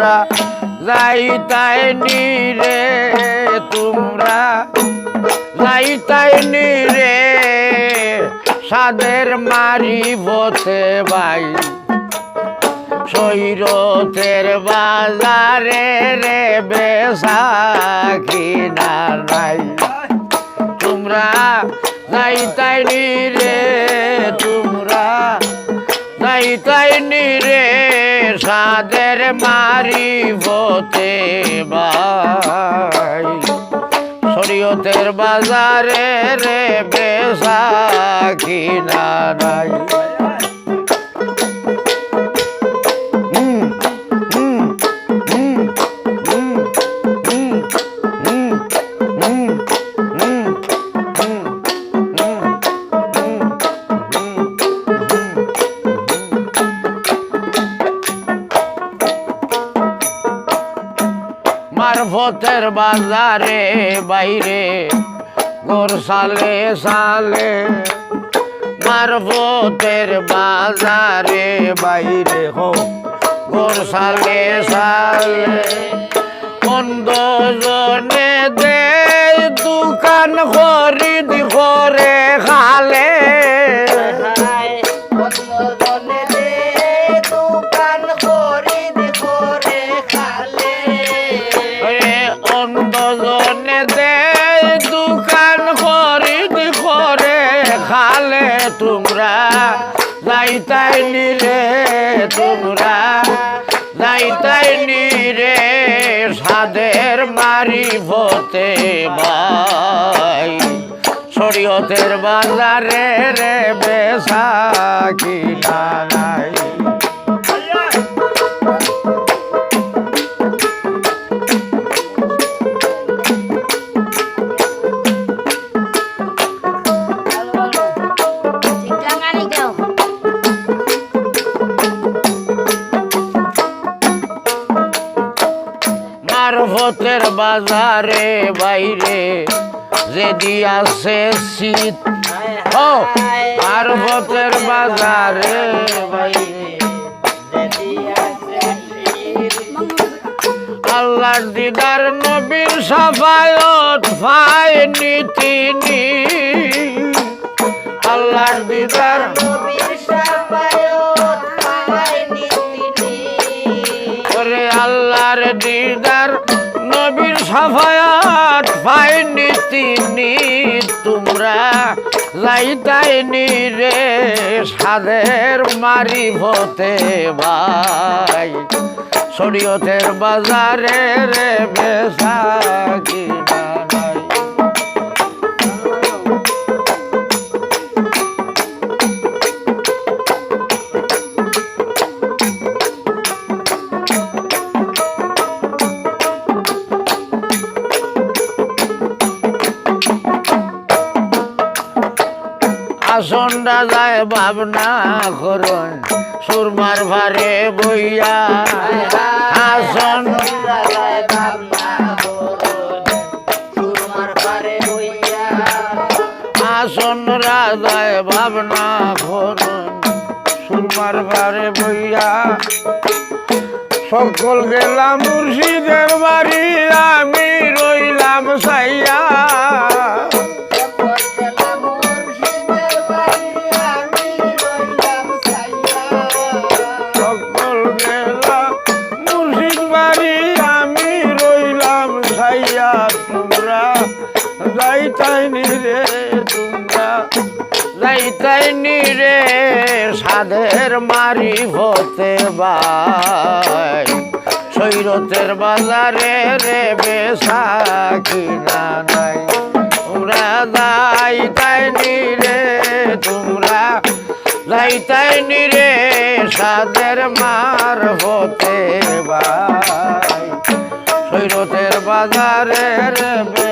তোমরা যাইতাই নি রে, তোমরা যাইতাই নি রে, সাদের মারিবতে ভাই। সৈরতের বাজারে রে বেসা কিনা নাই। তোমরা নাই তাই রে, তোমরা নাই তাই রে সাদের মারি বতে ভাই। শরীয়তের বাজারে রে বেসা কিনা নাই। মারফতের বাজারে, বাইরে গোর সালে সালে মারফতের বাজারে, বাইরে হো গোর সালে সালে দে দোকান খরিদ করে, খালে দোকান খরিদ করে খালে তোমরা। যাইতাই নিরে তোমরা। যাইতাই নিরে সাদের মারি ভতে ভাই। শরীয়তের বাজারে রে বেসা কিনা নাই। বাজারে বাইরে যে দিয়াছে শীত ও মারফতের বাজারে বাইরে দিদার নবীর সাফায়ত ফাই নীতি নি আল্লাহর দিদার আল্লাহর দিদার নবীর সাফায়াত পাইনি তিনি তোমরা। লাইতাইনি রে সাদের মারি ভতে ভাই। শরীয়তের বাজারে রে বেসা আসনটা যায় ভাবনা করুন, সুরমার ভারে বইয়া। আসন। আসন রাজায় ভাবনা করুন, সুরমার ভারে বইয়া। সকল গেলাম মুর্শিদের তোমরা? যাইতাই রে তোমরা। যাইতাই রে সাধের মারি হতে বাই সৈরতের বাজারে রে বেসা কিনা নাই। তোমরা যাইতাই রে তোমরা। যাইতাই নিরে সাদের মার হতে বাজারের বে